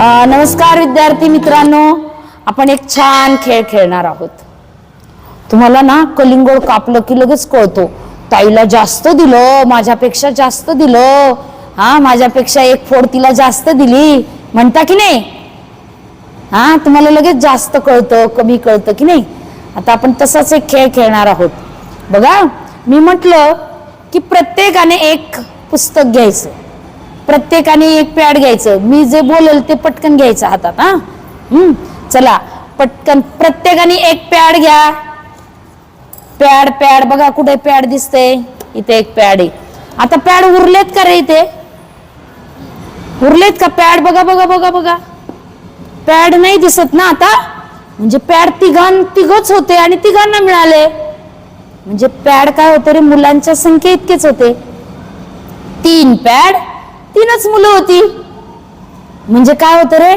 नमस्कार विद्यार्थी मित्रांनो. आपण एक छान खेळ खेळणार आहोत. तुम्हाला ना कलिंगोड कापलं की लगेच कळतो. ताईला जास्त दिलं माझ्यापेक्षा जास्त दिलं. हा माझ्यापेक्षा एक फोड तिला जास्त दिली. म्हणता की नाही? हा तुम्हाला लगेच जास्त कळतं कमी कळतं की नाही? आता आपण तसाच एक खेळ खेळणार आहोत. बघा मी म्हटलं की प्रत्येकाने एक पुस्तक घ्यायचं. प्रत्येकाने एक पॅड घ्यायचं. मी जे बोलेल ते पटकन घ्यायचं हातात हा? हम्म? चला पटकन प्रत्येकाने एक पॅड घ्या. पॅड पॅड बघा कुठे पॅड दिसते इथे एक पॅड आहे. आता पॅड उरलेत का रे इथे? उरलेत का पॅड बघा बघा बघा बघा. पॅड नाही दिसत ना आता? म्हणजे पॅड तिघां तिघच होते आणि तिघांना मिळाले. म्हणजे पॅड काय होतं रे? मुलांच्या संख्ये इतकेच होते. तीन पॅड तीनच मुलं होती. म्हणजे काय होतं रे?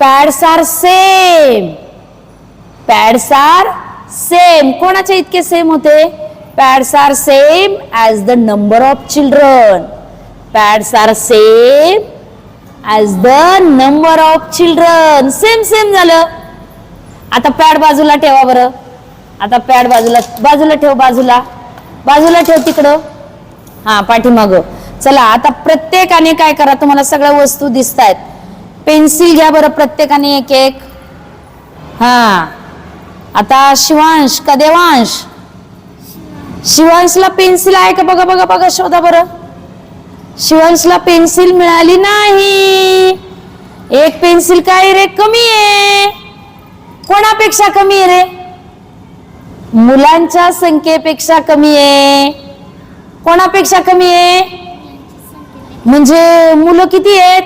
Pads are same. Pads are same. कोणाच्या इतके सेम होते? Pads are same as the number of children pads are same as the number of children same same झालं. आता पॅड बाजूला ठेवा बरं. आता पॅड बाजूला बाजूला ठेव बाजूला. बाजूला ठेव तिकडं. हां पाठीमागं. चला आता प्रत्येकाने काय करा? तुम्हाला सगळ्या वस्तू दिसत आहेत पेन्सिल घ्या बरं प्रत्येकाने एक एक. हा. आता शिवांश का देवांश शिवांशला पेन्सिल आहे का? बघा बघा बघा शोधा बरं. शिवांशला पेन्सिल मिळाली नाही. एक पेन्सिल काय रे? कमी आहे. कोणापेक्षा कमी आहे रे? मुलांच्या संख्येपेक्षा कमी आहे. कोणापेक्षा कमी आहे? म्हणजे मुलं किती आहेत?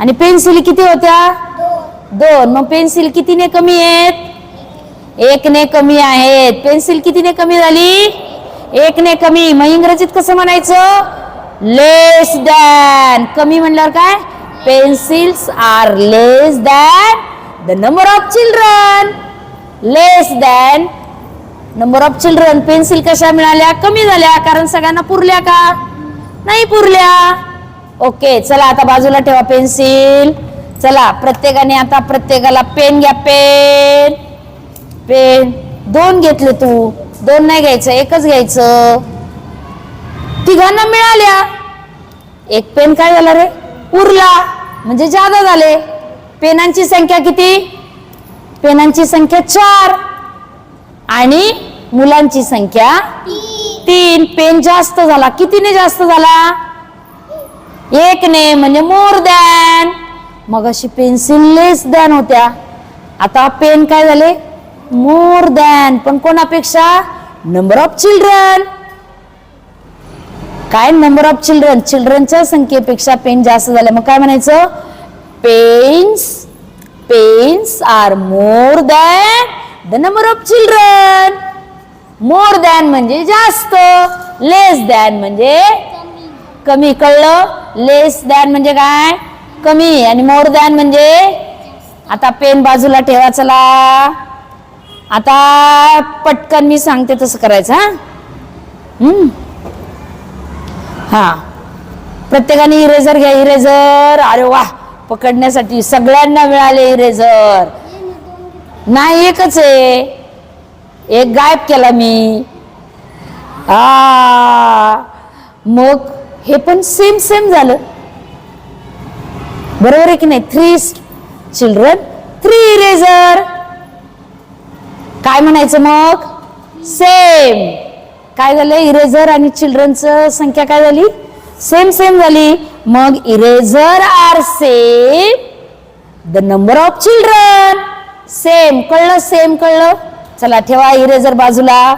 आणि पेन्सिल किती होत्या? दोन. मग पेन्सिल कितीने कमी आहेत? एकने कमी आहेत. पेन्सिल कितीने कमी झाली? एकने कमी. मग इंग्रजीत कसं म्हणायचं? लेस दॅन कमी म्हणल्यावर काय? Pencils are less than the number of children less than number of children pencil कशा मिळाल्या? कमी झाल्या. कारण सगळ्यांना पुरल्या का? नाही पुरल्या. ओके चला आता बाजूला ठेवा पेन्सिल. चला प्रत्येकाने आता प्रत्येकाला पेन घ्या पेन. पेन. दोन घेतले तू. दोन नाही घ्यायचं एकच घ्यायचं. तिघांना मिळाल्या. एक पेन काय झाला रे? उरला. म्हणजे जादा झाले. पेनांची संख्या किती? पेनांची संख्या चार. आणि मुलांची संख्या तीन पेन जास्त झाला. कितीने जास्त झाला? एक ने म्हणजे मोर दॅन मग अशी पेन्सिल लेस दॅन होत्या. आता पेन काय झाले? मोर दॅन पण कोणापेक्षा? नंबर ऑफ चिल्ड्रन काय नंबर ऑफ चिल्ड्रन चिल्ड्रनच्या संख्येपेक्षा पेन जास्त झाले. मग काय म्हणायचं? Pens pens are more than the number of children more than म्हणजे जास्त. लेस दॅन म्हणजे कमी. कळलं? लेस दॅन म्हणजे काय? कमी. आणि मोर दॅन म्हणजे? आता पेन बाजूला ठेवा चला. आता पटकन मी सांगते तसं करायचं हा? हा. प्रत्येकाने इरेझर घ्या. इरेझर अरे वा. पकडण्यासाठी सगळ्यांना मिळाले इरेझर नाही एकच आहे. एक गायब केला मी. आ मग हे पण सेम सेम झालं. बरोबर आहे की नाही? थ्री चिल्ड्रन थ्री इरेझर काय म्हणायचं मग? सेम काय झालं? इरेझर आणि चिल्ड्रनचं संख्या काय झाली? सेम सेम झाली. मग eraser are same the number of children same कळलं? सेम कळलं? चला ठेवा इरेजर बाजूला.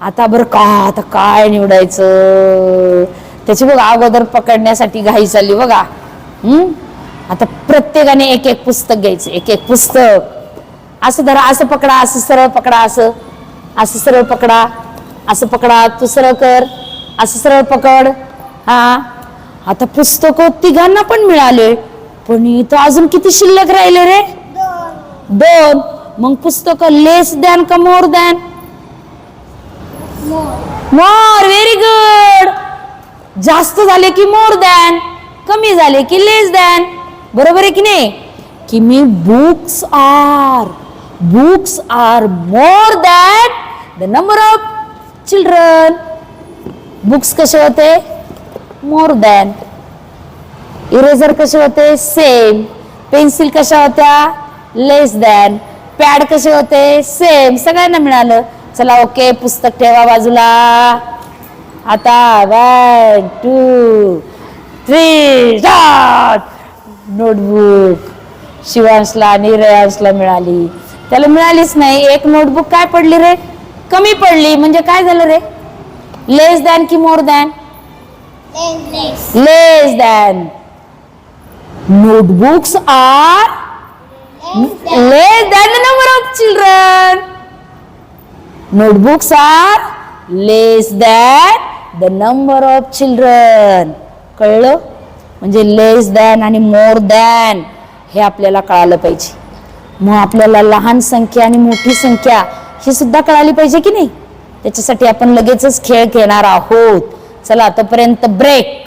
आता बरं का आता काय निवडायचं? त्याची बघा अगोदर पकडण्यासाठी घाई चालली बघा. हम्म? आता प्रत्येकाने एक एक पुस्तक घ्यायचं एक एक पुस्तक. असं धरा असं पकडा असं सरळ पकडा असं. असं सरळ पकडा असं पकडा तू सरळ कर. असं सरळ पकड. हा? आता पुस्तक तिघांना पण मिळाले. पण इथं अजून किती शिल्लक राहिले रे? दोन. मग पुस्तकं लेस दॅन का मोर द्यान? मोर व्हेरी गुड जास्त झाले की मोर द्यान कमी झाले की लेस दॅन बरोबर आहे की नाही? की मी books are books are more than the number of children books कसे होते? मोर दॅन इरेझर कसे होते? सेम पेन्सिल कशा होत्या? लेस दॅन पॅड कसे होते? सेम सगळ्यांना मिळालं. चला ओके पुस्तक ठेवा बाजूला. आता वन टू थ्री नोटबुक शिवांशला आणि रेयांशला मिळाली. त्याला मिळालीच नाही. एक नोटबुक काय पडली रे? कमी पडली. म्हणजे काय झालं रे? लेस दॅन की more than less than notebooks are less than the number of children. Notebooks are less than the number of children. कळलं? म्हणजे लेस दॅन आणि मोर दॅन हे आपल्याला कळालं पाहिजे. मग आपल्याला लहान संख्या आणि मोठी संख्या ही सुद्धा कळाली पाहिजे की नाही? त्याच्यासाठी आपण लगेचच खेळ खेळणार आहोत. चला आतापर्यंत ब्रेक